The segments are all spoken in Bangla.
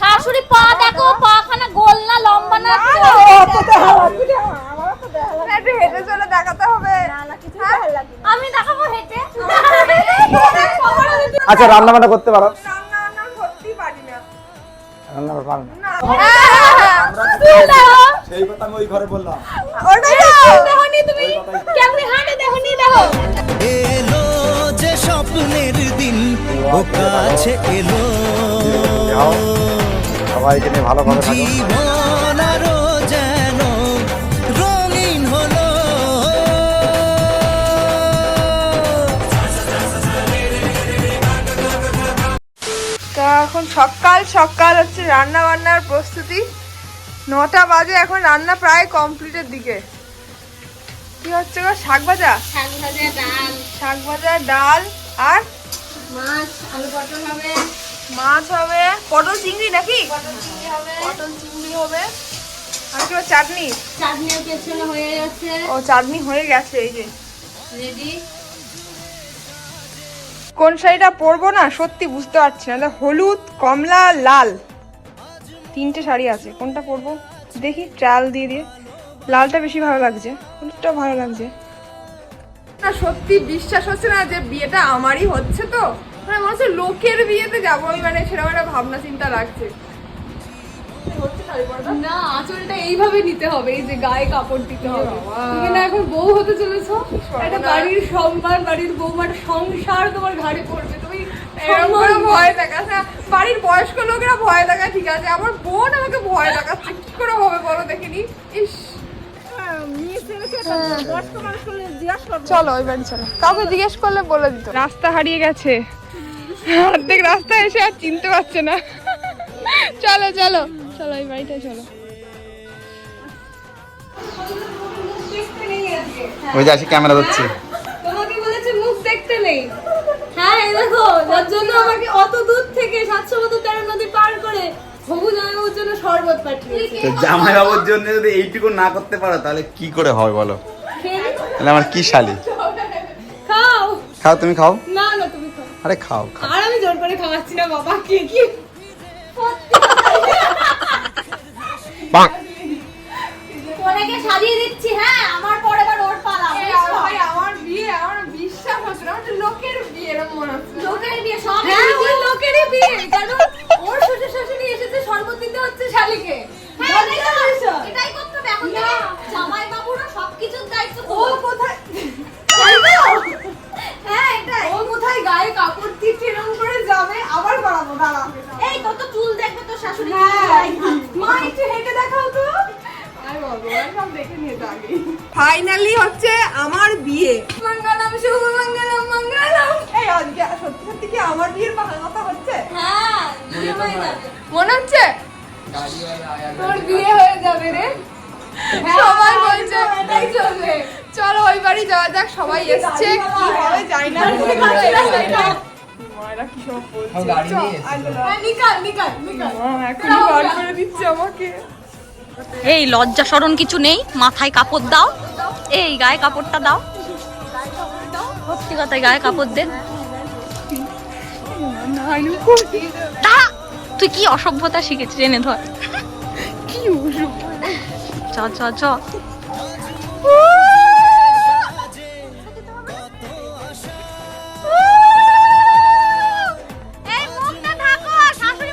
শাশুড়ি পা দেখো পাখানা গোল না লম্বা না আমারও তো দেখা লাগে একটু হেঁটে চলে দেখাতে হবে। না না কিছু ভালো লাগে না। আমি দেখাবো হেঁটে। আচ্ছা রান্না বান্না করতে পারো। বান্না না। সেই কথা আমি ওই ঘরে বললাম। ওটাই দেখনি তুমি। কেমনি হাঁটে দেখনি দেখো এলো যে স্বপ্নের দিন ও কাছে এলো। যাও সবাইকে নিয়ে ভালোভাবে থাকো সকাল সকাল হচ্ছে রান্না বান্নার প্রস্তুতি। নটা বাজে এখন রান্না প্রায় কমপ্লিটের দিকে। কি হচ্ছে গো? শাক ভাজা? শাক ভাজা ডাল। শাক ভাজা ডাল আর মাছ আলু পটল হবে। মাছ হবে। পটল চিংড়ি নাকি? পটল চিংড়ি হবে। পটল চিংড়ি হবে। আর কি? চাটনি? পেছনে হয়ে যাচ্ছে। ও চাটনি হয়ে গেছে এই যে। রেডি? কোন শাড়িটা পরবো না, সত্যি বুঝতে পারছি না। হলুদ, কমলা, লাল। তিনটে শাড়ি আছে, কোনটা পরবো? দেখি, ট্রায়াল দিয়ে দিয়ে। লালটা বেশি ভালো লাগছে হলুদটা ভালো লাগছে। না, সত্যি বিশ্বাস হচ্ছে না যে বিয়েটা আমারই হচ্ছে তো? মানে মনে হচ্ছে লোকের বিয়েতে যাব মানে সেরকম একটা ভাবনা চিন্তা লাগছে? না আঁচলটা এইভাবে নিতে হবে এই যে গায়ে কাপড় দিতে হবে। তুমি না এখন বউ হতে চলেছো একটা বাড়ির সম্মান বাড়ির বৌমার সংসার তোমার ঘাড়ে পড়বে। তুমি ভয় দেখাচ্ছে বাড়ির বয়স্ক লোকেরা ভয় দেখায় ঠিক আছে আমার বোন আমাকে ভয় দেখাচ্ছে। কি করে হবে বলো দেখিনি ইস। চলো ওই বাড়ি চলো কাউকে জিজ্ঞেস করলে বলে দিত। রাস্তা হারিয়ে গেছে। অর্ধেক রাস্তা এসে আর চিনতে পারছে না। চলো চলো। চলো ওই বাড়িটায় চলো। ওই যে আসি ক্যামেরা ধরছি। তোমাকে বলেছে মুখ দেখতে নেই। হ্যাঁ এই দেখো যার জন্য আমাকে অত দূর থেকে সাতশো মতো তেরো নদী পার করে হবু জামাইবাবুর জন্য শরবত পাঠিয়েছে। তো জামাই বাবুর জন্য যদি এইটুকু না করতে পারো তাহলে কি করে হবে বলো? তাহলে আমার কি শালি? খাও। খাও তুমি খাও? না না তুমি খাও। আরে খাও খাও। আর আমি জোর করে খাওয়াচ্ছি না বাবা কে কি? কারণ ওর শ্বশুর শাশুড়ি এসেছে শরবত দিতে হচ্ছে শালিকে। হচ্ছে তোর বিয়ে হয়ে যাবে রে সবাই বলছে এটাই চলবে চলো ওই বাড়ি যাওয়া যাক সবাই এসছে কি হবে জানি না মায়েরা কি সব বলছে। হ্যাঁ, আমাকে এই লজ্জা শরণ কিছু নেই মাথায় কাপড় দাও এই গায়ে কাপড়টা দাও সত্যি কথাই গায়ে কাপড় দে দাঁড়া তুই কি অসভ্যতা শিখেছিস এনে ধর। কি উসু চ চ চ। এই মুখটা ঢাকো শাশুড়ি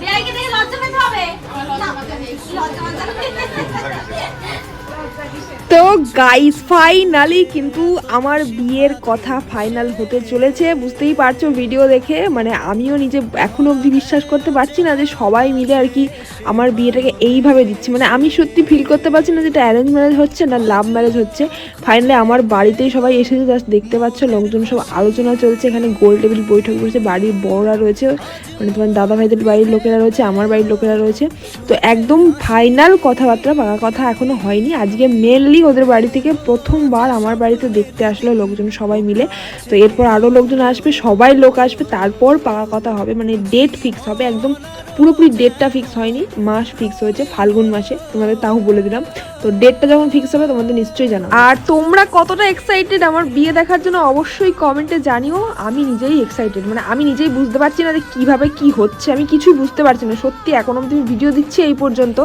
বেআইকে দেখে লজ্জা পেতে হবে? লজ্জা। তো গাইস ফাইনালি কিন্তু আমার বিয়ের কথা ফাইনাল হতে চলেছে, বুঝতেই পারছ ভিডিও দেখে। মানে আমিও নিজে এখনও অবধি বিশ্বাস করতে পারছি না যে সবাই মিলে আর কি আমার বিয়েটাকে এইভাবে দিচ্ছে। মানে আমি সত্যি ফিল করতে পারছি না যে এটা অ্যারেঞ্জ ম্যারেজ হচ্ছে না লাভ ম্যারেজ হচ্ছে। ফাইনালি আমার বাড়িতেই সবাই এসেছে জাস্ট দেখতে পাচ্ছ লোকজন সব আলোচনা চলছে, এখানে গোল টেবিল বৈঠক বসে বাড়ির বড়রা রয়েছে মানে তোমার দাদা ভাইদের বাড়ির লোকেরা রয়েছে, আমার বাড়ির লোকেরা রয়েছে। তো একদম ফাইনাল কথাবার্তা, পাকা কথা এখনও হয়নি। আজকে মেনলি ওদের বাড়ি থেকে প্রথমবার আমার বাড়িতে দেখতে আসলো লোকজন সবাই মিলে। তো এরপর আরও লোকজন আসবে, সবাই লোক আসবে, তারপর পাকা কথা হবে মানে ডেট ফিক্স হবে, একদম পুরোপুরি ডেটটা ফিক্স হয়নি, মাস ফিক্স হয়েছে, ফাল্গুন মাসে, তোমাদের তাও বলে দিলাম। তো ডেটটা যখন ফিক্স হবে, তোমাদের নিশ্চয়ই জানাব। আর তোমরা কতটা এক্সাইটেড আমার বিয়ে দেখার জন্য অবশ্যই কমেন্টে জানিও, আমি নিজেই এক্সাইটেড মানে আমি নিজেই বুঝতে পারছি না যে কীভাবে কি হচ্ছে, আমি কিছুই বুঝতে পারছি না, সত্যি এখন অব্দি ভিডিও দিচ্ছি এই পর্যন্ত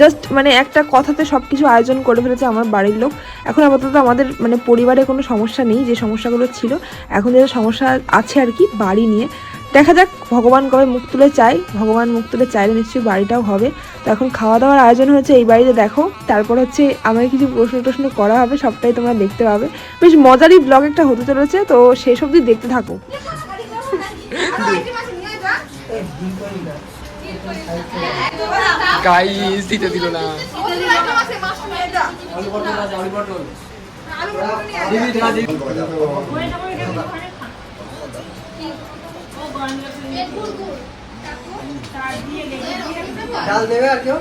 জাস্ট মানে একটা কথাতে সব কিছু আয়োজন করে ফেলেছে আমার বাড়ির লোক। এখন আপাতত আমাদের মানে পরিবারে কোনো সমস্যা নেই, যে সমস্যাগুলো ছিল। এখন যেটা সমস্যা আছে আর কি, বাড়ি নিয়ে। দেখা যাক, ভগবান কবে মুখ তুলে চাই ভগবান মুখ তুলে চাইলে নিশ্চয়ই বাড়িটাও হবে। তো এখন খাওয়া দাওয়ার আয়োজন হয়েছে এই বাড়িতে, দেখো। তারপর হচ্ছে আমাকে কিছু প্রশ্ন টশ্ন করা হবে, সবটাই তোমরা দেখতে পাবে। বেশ মজারই ব্লগ একটা হতে চলেছে, তো শেষ অবধি দেখতে থাকো। গাইস দিতে দিল না। ডাল দেবে আর কেউ?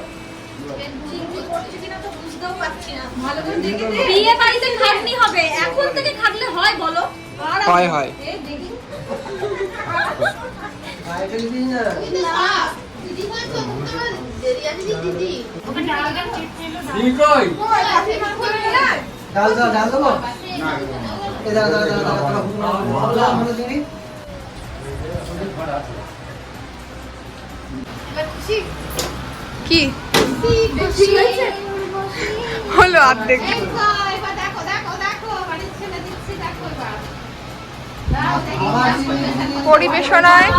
বিয়ে বাড়িতে খাটনি হবে। এখন থেকে খাটলে হয় বলো। হয় হয়। ডাল দাও ডাল দেবো এ দাঁড়া দাঁড়া দাঁড়া দাঁড়া দাঁড়া আমাদের কি হলো অর্ধেক পরিবেশনায়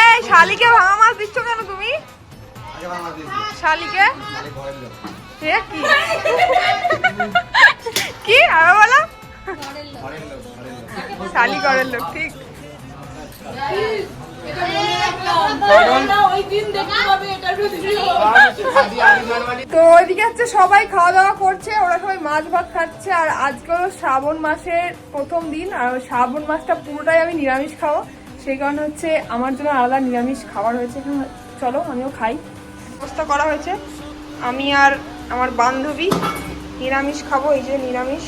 এই, শালিকে ভাঙা মাছ দিচ্ছ কেন তুমি? শালিকে? কি? আরও বলো। শালি করের লোক, ঠিক। তো ওইদিকে হচ্ছে সবাই খাওয়া দাওয়া করছে, ওরা সবাই মাছ ভাত খাচ্ছে, আর আজকে শ্রাবণ মাসের প্রথম দিন, আর শ্রাবণ মাসটা পুরোটাই আমি নিরামিষ খাব। সেই কারণে হচ্ছে আমার জন্য আলাদা নিরামিষ খাবার হয়েছে। চলো, আমিও খাই। ব্যবস্থা করা হয়েছে। আমি আর আমার বান্ধবী নিরামিষ খাব, এই যে নিরামিষ।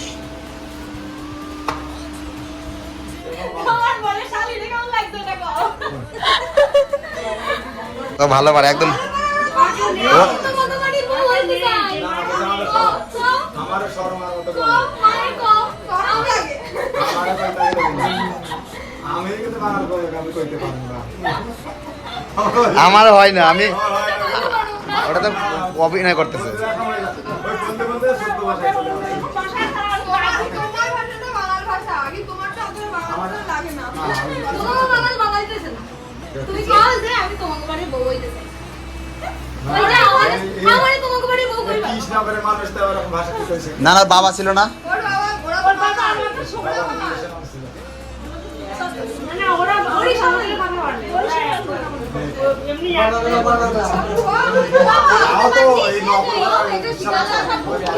তো ভালো পারে একদম আমার হয় না আমি। ওটা তো অভিনয় করতেছে ওই বলতে বলতে শুদ্ধ ভাষায় চলে আসে। তুমি আমি তোমাকে বাড়ির বউ হইতে চাই। না না বাবা ছিল না।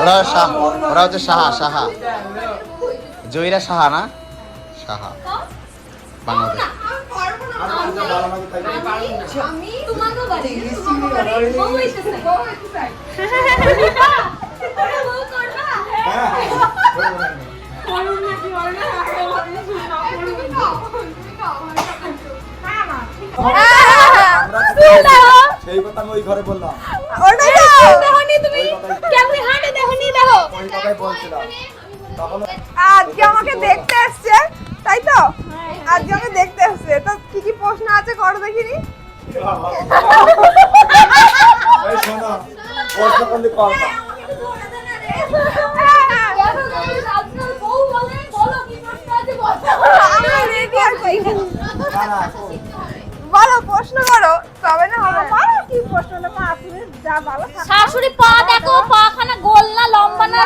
ওর শাহ ওরা হচ্ছে সাহা সাহা জয়ীরা সাহা না? সাহা। বাংলাদেশ। আমি তোমাকে বাড়ি তোমাকে বাড়ি বউ হইতে চাই বউ হইতে চাই বউ করবা করুন নাকি ওরা আগে ভাবি শুনা করুন সেই কথা ওই ঘরে বললাম ওটাই দেখনি আজকে আমাকে দেখতে এসছে করো দেখিনি? বলে বলো প্রশ্ন বলো বলো করো তবে না হবে? কি প্রশ্ন না মা তুমি যা ভালো শাশুড়ি পা দেখো পা খানা গোল না লম্বা না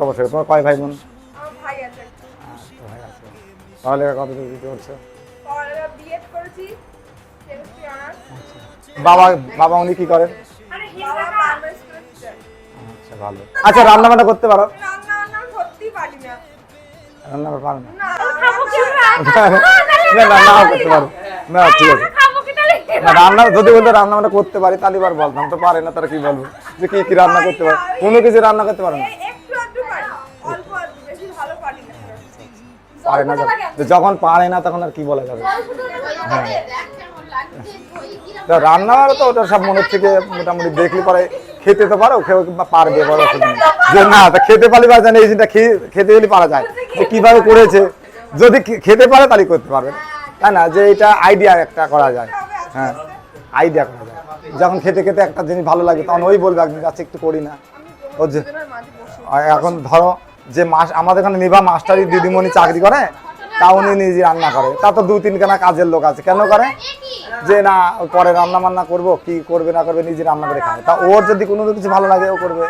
পড়ালেখা তো অবশ্যই তোমার কয় ভাই বোন? পড়ালেখা কত দূর দিতে করছ বাবা বাবা উনি কি করেন টিচার আচ্ছা ভালো। আচ্ছা রান্না বান্না করতে পারো? রান্না না করতে না ঠিক আছে। না রান্না যদি বলতে রান্না করতে পারি তাহলে এবার বলতাম তো পারে না তারা কি বলব? যে কি কি রান্না করতে পারে? কোনো কিছু রান্না করতে পারে না? পারে না যখন- পারে না তখন আর কি বলা যাবে? তো রান্না তো ওটা সব মনের থেকে মোটামুটি দেখলে পরে খেতে তো পারো খেয়ে পারবে বড়। যে না তা খেতে পারলে বা জানে এই জিনিসটা খেতে গেলে পারা যায়। যে কীভাবে করেছে যদি খেতে পারে তাহলে করতে পারবে। তাই না যে এটা আইডিয়া একটা করা যায়। হ্যাঁ আইডিয়া করা যায়। যখন খেতে খেতে একটা জিনিস ভালো লাগে তখন ওই বলবে একদিন কাছে একটু করি না। ও যে আর এখন ধরো যে মাস আমাদের এখানে নিভা মাস্টারি দিদিমণি চাকরি করে তা উনি নিজে রান্না করে। তা তো দু তিনখানা কাজের লোক আছে। কেন করে? যে না ও পরে রান্না বান্না করব কি করবে না করবে নিজে রান্না করে খায়। তা ওর যদি কোনো কিছু ভালো লাগে ও করবে।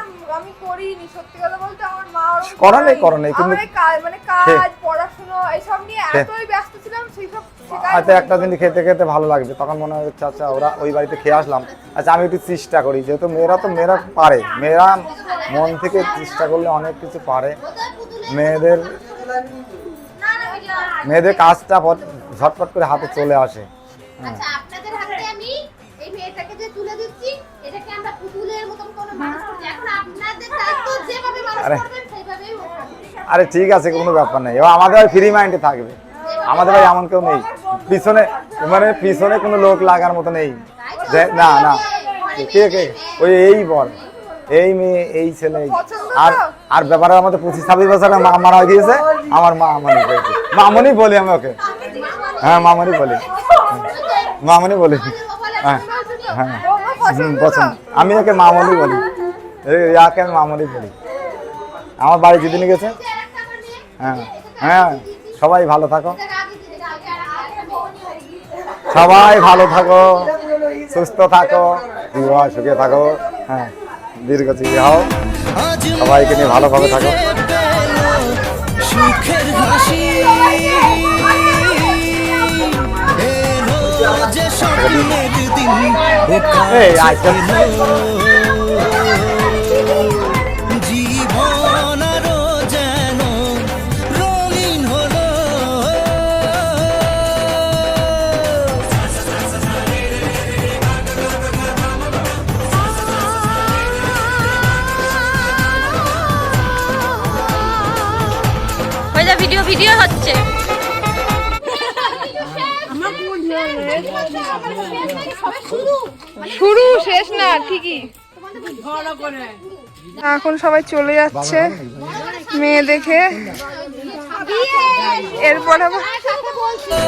করা নেই, করে নেই, কিন্তু- আমার এই মানে কাজ পড়াশোনা এইসব নিয়ে এতই ব্যস্ত ছিলাম সেই সব শেখাই হয়তো একটা জিনিস খেতে খেতে ভালো লাগবে। তখন মনে হয় আচ্ছা আচ্ছা ওরা ওই বাড়িতে খেয়ে আসলাম। আচ্ছা আমি একটু চেষ্টা করি। যেহেতু মেয়েরা তো মেয়েরা পারে। মেয়েরা মন থেকে চেষ্টা করলে অনেক কিছু পারে। মেয়েদের মেয়েদের কাজটা পট- ঝটপট করে হাতে চলে আসে। আচ্ছা আরে। ঠিক আছে কোনো ব্যাপার নেই। এবার আমাদের ফ্রি মাইন্ডে থাকবে। আমাদের ভাই এমন কেউ নেই। পিছনে মানে পিছনে কোনো লোক লাগার মতো নেই। না না। কে কে? ওই এই বল এই মেয়ে, এই ছেলে। আর আর ব্যাপারে আমাদের পঁচিশ, ছাব্বিশ বছর মা মারা গিয়েছে। আমার মা বলছে মামনি বলি আমি ওকে। হ্যাঁ মামনি বলি। মামনি বলি। হ্যাঁ হ্যাঁ। পছন্দ। আমি ওকে মামনি বলি। ইয়াকে আমি মামনি বলি। আমার বাড়ি যেদিন গেছে। হ্যাঁ হ্যাঁ। সবাই ভালো থাকো। সবাই ভালো থাকো সুস্থ থাকো সুখে থাকো হ্যাঁ দীর্ঘজীবী হও। সবাইকে নিয়ে ভালোভাবে থাকো। সুখের হাসি এই শুরু শেষ না ঠিকই। এখন সবাই চলে যাচ্ছে মেয়ে দেখে। এরপর আবার বলছি।